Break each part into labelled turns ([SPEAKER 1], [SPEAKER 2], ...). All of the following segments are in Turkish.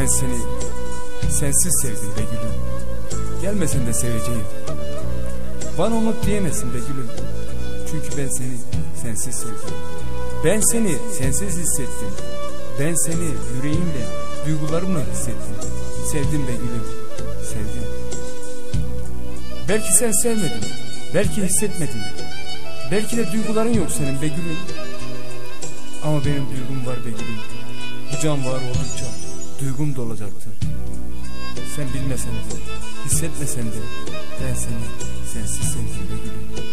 [SPEAKER 1] Ben seni sensiz sevdim be gülüm. Gelmesen de seveceğim. Bana unut diyemezsin be gülüm. Çünkü ben seni sensiz sevdim. Ben seni sensiz hissettim. Ben seni yüreğimle, duygularımla hissettim. Sevdim be gülüm, sevdim. Belki sen sevmedin, belki hissetmedin. Belki de duyguların yok senin be gülüm. Ama benim duygum var be gülüm. Bu can var oldukça duygum da olacaktır. Sen bilmesen de, hissetmesen de ben seni sensiz sevdim gülüm.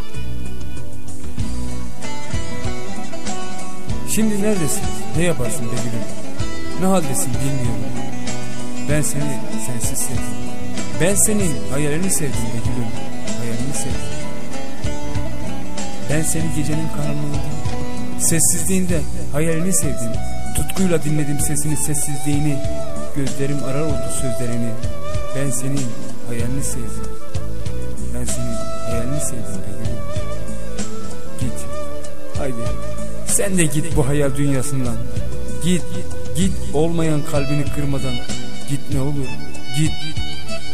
[SPEAKER 1] Şimdi neredesin? Ne yaparsın be gülüm? Ne haldesin bilmiyorum. Ben seni sensiz sevdim. Ben senin hayalini sevdim be gülüm. Hayalini sevdim. Ben seni gecenin karanlığında, sessizliğinde hayalini sevdim. Tutkuyla dinledim sesini, sessizliğini. Gözlerim arar oldu sözlerini. Ben senin hayalini sevdim. Ben senin hayalini sevdim be gülüm. Git. Haydi. Sen de git bu hayal dünyasından. Git. Git olmayan kalbini kırmadan. Git ne olur. Git.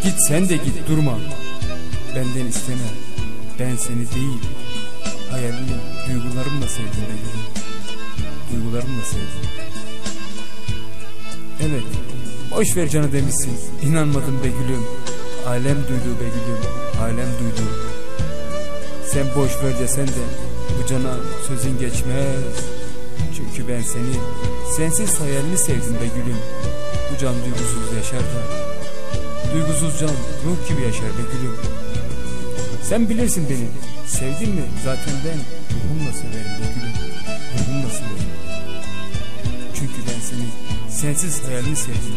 [SPEAKER 1] Git sen de git durma. Benden isteme. Ben seni değil. Hayalini duygularımla sevdim be gülüm. Duygularımla sevdim. Boş ver canı demişsin. İnanmadım be gülüm. Alem duydu be gülüm. Alem duydu. Sen boş ver desen de bu cana sözün geçmez. Çünkü ben seni sensiz hayalini sevdim be gülüm. Bu can duygusuz yaşar da. Duygusuz can ruh gibi yaşar be gülüm. Sen bilirsin beni. Sevdin mi zaten ben ruhumla severim be gülüm. Ruhumla severim. Çünkü ben seni sensiz be gülüm.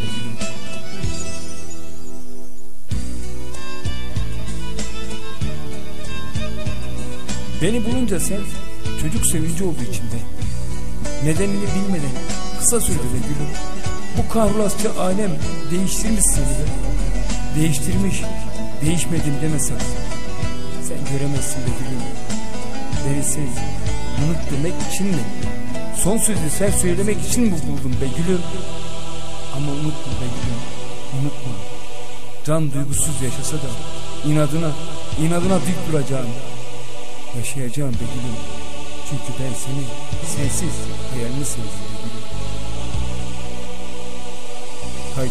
[SPEAKER 1] Beni bulunca sen çocuk sevinci oldu içimde. Nedenini bilmeden kısa sürede de gülüm. Bu kahrulasça alem değiştirmiş seni. Değiştirmiş, değişmedim deme sakın. Sen göremezsin be gülüm. Beni sev, unut demek için mi? Son sözü sen söylemek için mi buldum be gülüm? Ama unutma be gülüm, unutma. Can duygusuz yaşasa da inadına, inadına dik duracağım. Yaşayacağım be gülüm. Çünkü ben seni sensiz hayalini sevdim be gülüm. Haydi,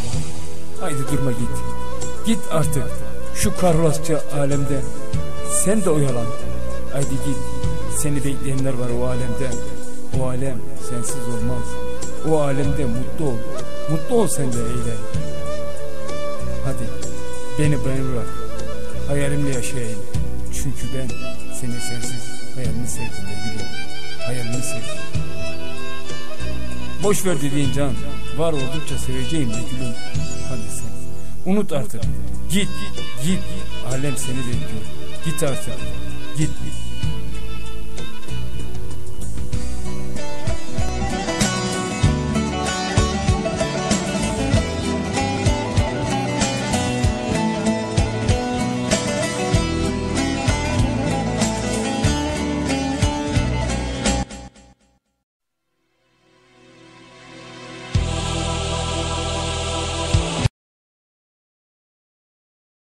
[SPEAKER 1] haydi durma git. Git artık şu karlasça alemde. Sen de oyalan. Haydi git. Seni bekleyenler var o alemde. O alem sensiz olmaz. O alemde mutlu ol. Mutlu ol sen de eyle. Hadi beni bana bırak. Hayalimle yaşayayım. Çünkü ben seni sensiz hayalini sevdim gülüm. Hayalini sevdim. Boş ver dediğin can. Var oldukça seveceğim be gülüm. Hadi sen. Unut artık. Git, git. Alem seni bekliyor. Git artık. Git.